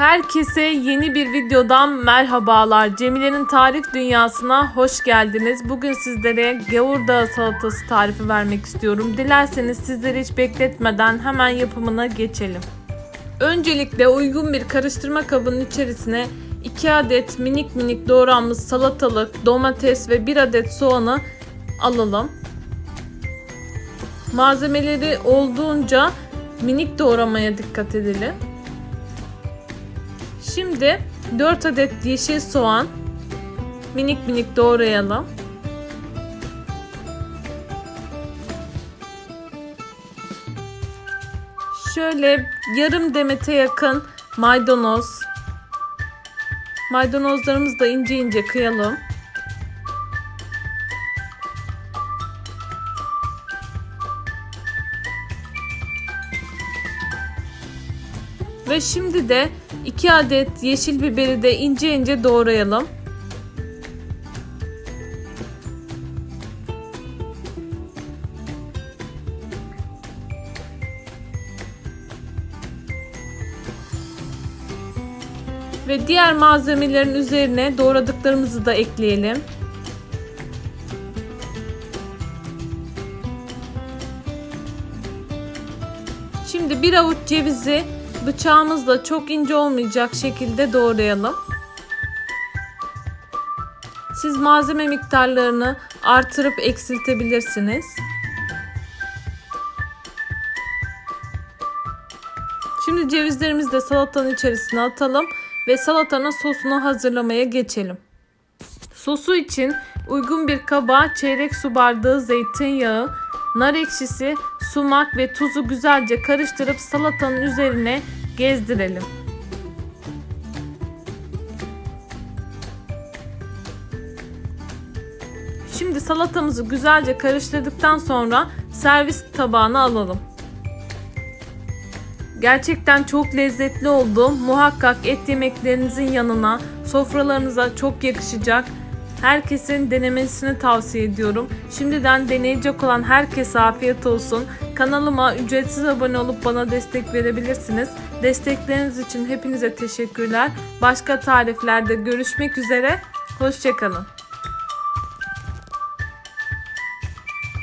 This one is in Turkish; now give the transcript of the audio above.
Herkese yeni bir videodan merhabalar. Cemile'nin tarif dünyasına hoş geldiniz. Bugün sizlere gavur dağı salatası tarifi vermek istiyorum. Dilerseniz sizleri hiç bekletmeden hemen yapımına geçelim. Öncelikle uygun bir karıştırma kabının içerisine 2 adet minik minik doğranmış salatalık, domates ve 1 adet soğanı alalım. Malzemeleri olduğunca minik doğramaya dikkat edelim. Şimdi 4 adet yeşil soğan minik minik doğrayalım. Şöyle yarım demete yakın maydanoz. Maydanozlarımızı da ince ince kıyalım. Ve şimdi de 2 adet yeşil biberi de ince ince doğrayalım. Ve diğer malzemelerin üzerine doğradıklarımızı da ekleyelim. Şimdi bir avuç cevizi bıçağımızla çok ince olmayacak şekilde doğrayalım. Siz malzeme miktarlarını artırıp eksiltebilirsiniz. Şimdi cevizlerimizi de salatanın içerisine atalım ve salatanın sosunu hazırlamaya geçelim. Sosu için uygun bir kaba çeyrek su bardağı zeytinyağı, nar ekşisi, sumak ve tuzu güzelce karıştırıp salatanın üzerine gezdirelim. Şimdi salatamızı güzelce karıştırdıktan sonra servis tabağına alalım. Gerçekten çok lezzetli oldu. Muhakkak et yemeklerinizin yanına, sofralarınıza çok yakışacak. Herkesin denemesini tavsiye ediyorum. Şimdiden deneyecek olan herkese afiyet olsun. Kanalıma ücretsiz abone olup bana destek verebilirsiniz. Destekleriniz için hepinize teşekkürler. Başka tariflerde görüşmek üzere. Hoşçakalın.